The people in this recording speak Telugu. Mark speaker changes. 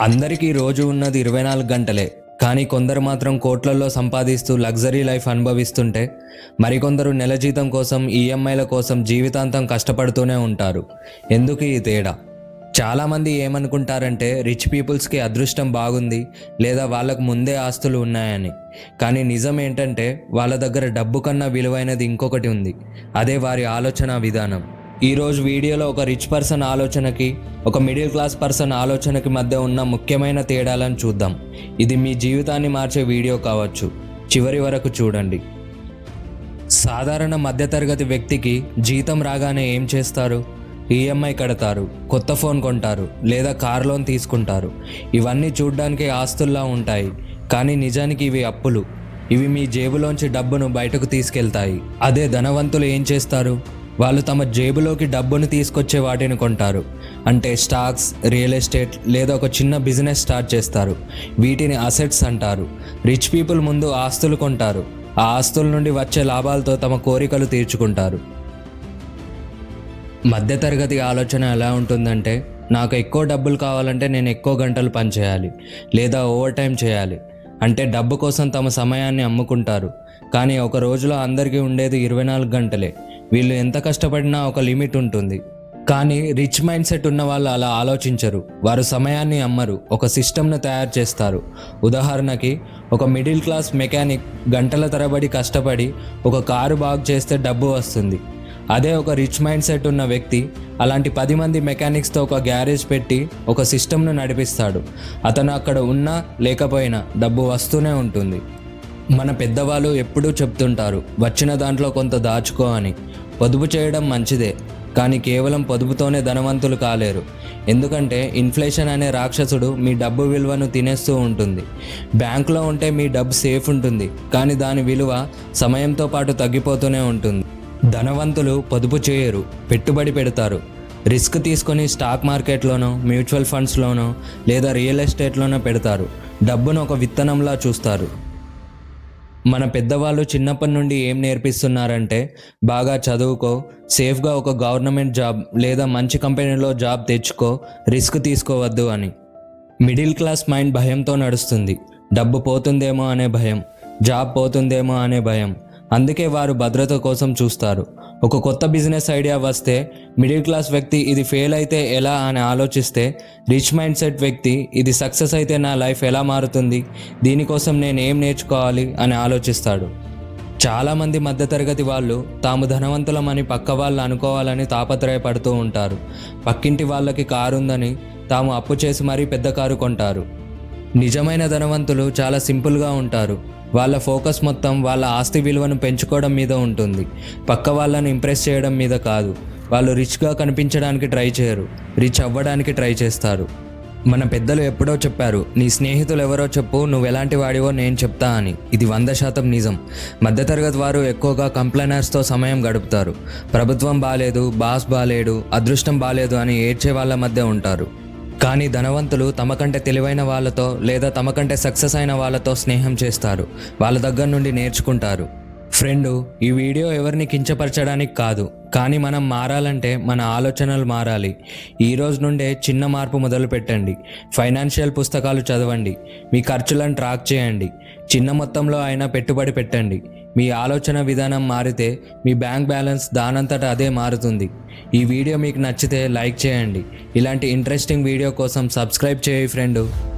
Speaker 1: అందరికీ రోజు ఉన్నది ఇరవై నాలుగు గంటలే. కానీ కొందరు మాత్రం కోట్లల్లో సంపాదిస్తూ లగ్జరీ లైఫ్ అనుభవిస్తుంటే మరికొందరు నెల జీతం కోసం ఈఎంఐల కోసం జీవితాంతం కష్టపడుతూనే ఉంటారు. ఎందుకు ఈ తేడా? చాలామంది ఏమనుకుంటారంటే రిచ్ పీపుల్స్కి అదృష్టం బాగుంది లేదా వాళ్ళకు ముందే ఆస్తులు ఉన్నాయని. కానీ నిజం ఏంటంటే వాళ్ళ దగ్గర డబ్బు కన్నా విలువైనది ఇంకొకటి ఉంది. అదే వారి ఆలోచన విధానం. ఈరోజు వీడియోలో ఒక రిచ్ పర్సన్ ఆలోచనకి ఒక మిడిల్ క్లాస్ పర్సన్ ఆలోచనకి మధ్య ఉన్న ముఖ్యమైన తేడాలను చూద్దాం. ఇది మీ జీవితాన్ని మార్చే వీడియో కావచ్చు. చివరి వరకు చూడండి. సాధారణ మధ్యతరగతి వ్యక్తికి జీతం రాగానే ఏం చేస్తారు? ఈఎంఐ కడతారు కొత్త ఫోన్ కొంటారు లేదా కార్ లోన్ తీసుకుంటారు. ఇవన్నీ చూడ్డానికి ఆస్తుల్లా ఉంటాయి కానీ నిజానికి ఇవి అప్పులు. ఇవి మీ జేబులోంచి డబ్బును బయటకు తీసుకెళ్తాయి. అదే ధనవంతులు ఏం చేస్తారు? వాళ్ళు తమ జేబులోకి డబ్బును తీసుకొచ్చే వాటిని కొంటారు. అంటే స్టాక్స్ రియల్ ఎస్టేట్ లేదా ఒక చిన్న బిజినెస్ స్టార్ట్ చేస్తారు. వీటిని అసెట్స్ అంటారు. రిచ్ పీపుల్ ముందు ఆస్తులు కొంటారు. ఆ ఆస్తుల నుండి వచ్చే లాభాలతో తమ కోరికలు తీర్చుకుంటారు. మధ్యతరగతి ఆలోచన ఎలా ఉంటుందంటే నాకు ఎక్కువ డబ్బులు కావాలంటే నేను ఎక్కువ గంటలు పనిచేయాలి లేదా ఓవర్ టైం చేయాలి. అంటే డబ్బు కోసం తమ సమయాన్ని అమ్ముకుంటారు. కానీ ఒక రోజులో అందరికీ ఉండేది ఇరవై నాలుగు గంటలే. వీళ్ళు ఎంత కష్టపడినా ఒక లిమిట్ ఉంటుంది. కానీ రిచ్ మైండ్ సెట్ ఉన్న వాళ్ళు అలా ఆలోచించరు. వారు సమయాన్ని అమ్మరు. ఒక సిస్టమ్ను తయారు చేస్తారు. ఉదాహరణకి ఒక మిడిల్ క్లాస్ మెకానిక్ గంటల తరబడి కష్టపడి ఒక కారు బాగు చేస్తే డబ్బు వస్తుంది. అదే ఒక రిచ్ మైండ్ సెట్ ఉన్న వ్యక్తి అలాంటి పది మంది మెకానిక్స్తో ఒక గ్యారేజ్ పెట్టి ఒక సిస్టమ్ను నడిపిస్తాడు. అతను అక్కడ ఉన్నా లేకపోయినా డబ్బు వస్తూనే ఉంటుంది. మన పెద్దవాళ్ళు ఎప్పుడూ చెప్తుంటారు వచ్చిన దాంట్లో కొంత దాచుకో అని. పొదుపు చేయడం మంచిదే కానీ కేవలం పొదుపుతోనే ధనవంతులు కాలేరు. ఎందుకంటే ఇన్ఫ్లేషన్ అనే రాక్షసుడు మీ డబ్బు విలువను తినేస్తూ ఉంటుంది. బ్యాంకులో ఉంటే మీ డబ్బు సేఫ్ ఉంటుంది కానీ దాని విలువ సమయంతో పాటు తగ్గిపోతూనే ఉంటుంది. ధనవంతులు పొదుపు చేయరు పెట్టుబడి పెడతారు. రిస్క్ తీసుకొని స్టాక్ మార్కెట్లోనో మ్యూచువల్ ఫండ్స్లోనో లేదా రియల్ ఎస్టేట్లోనో పెడతారు. డబ్బును ఒక విత్తనంలా చూస్తారు. మన పెద్దవాళ్ళు చిన్నప్పటి నుండి ఏం నేర్పిస్తున్నారంటే బాగా చదువుకో సేఫ్గా ఒక గవర్నమెంట్ జాబ్ లేదా మంచి కంపెనీలో జాబ్ తెచ్చుకో రిస్క్ తీసుకోవద్దు అని. మిడిల్ క్లాస్ మైండ్ భయంతో నడుస్తుంది. డబ్బు పోతుందేమో అనే భయం జాబ్ పోతుందేమో అనే భయం. అందుకే వారు భద్రత కోసం చూస్తారు. ఒక కొత్త బిజినెస్ ఐడియా వస్తే మిడిల్ క్లాస్ వ్యక్తి ఇది ఫెయిల్ అయితే ఎలా అని ఆలోచిస్తే రిచ్ మైండ్ సెట్ వ్యక్తి ఇది సక్సెస్ అయితే నా లైఫ్ ఎలా మారుతుంది దీనికోసం నేను ఏం నేర్చుకోవాలి అని ఆలోచిస్తాడు. చాలామంది మధ్యతరగతి వాళ్ళు తాము ధనవంతులమని పక్క వాళ్ళు అనుకోవాలని తాపత్రయపడుతూ ఉంటారు. పక్కింటి వాళ్ళకి కారు ఉందని తాము అప్పు చేసి మరీ పెద్ద కారు కొంటారు. నిజమైన ధనవంతులు చాలా సింపుల్గా ఉంటారు. వాళ్ళ ఫోకస్ మొత్తం వాళ్ళ ఆస్తి విలువను పెంచుకోవడం మీద ఉంటుంది. పక్క వాళ్ళను ఇంప్రెస్ చేయడం మీద కాదు. వాళ్ళు రిచ్గా కనిపించడానికి ట్రై చేయరు. రిచ్ అవ్వడానికి ట్రై చేస్తారు. మన పెద్దలు ఎప్పుడో చెప్పారు నీ స్నేహితులు ఎవరో చెప్పు నువ్వు ఎలాంటి వాడివో నేను చెప్తా అని. ఇది వంద శాతం నిజం. మధ్యతరగతి వారు ఎక్కువగా కంప్లైనర్స్తో సమయం గడుపుతారు. ప్రభుత్వం బాగాలేదు బాస్ బాలేడు అదృష్టం బాలేదు అని ఏడ్చే వాళ్ళ మధ్య ఉంటారు. కానీ ధనవంతులు తమకంటే తెలివైన వాళ్ళతో లేదా తమకంటే సక్సెస్ అయిన వాళ్ళతో స్నేహం చేస్తారు. వాళ్ళ దగ్గర నుండి నేర్చుకుంటారు. ఫ్రెండు ఈ వీడియో ఎవరిని కించపరచడానికి కాదు కానీ మనం మారాలంటే మన ఆలోచనలు మారాలి. ఈ రోజు నుండే చిన్న మార్పు మొదలు పెట్టండి. ఫైనాన్షియల్ పుస్తకాలు చదవండి. మీ ఖర్చులను ట్రాక్ చేయండి. చిన్న మొత్తంలో అయినా పెట్టుబడి పెట్టండి. మీ ఆలోచన విధానం మారితే మీ బ్యాంక్ బ్యాలెన్స్ దానంతట అదే మారుతుంది. ఈ వీడియో మీకు నచ్చితే లైక్ చేయండి. ఇలాంటి ఇంట్రెస్టింగ్ వీడియో కోసం సబ్స్క్రైబ్ చేయి ఫ్రెండు.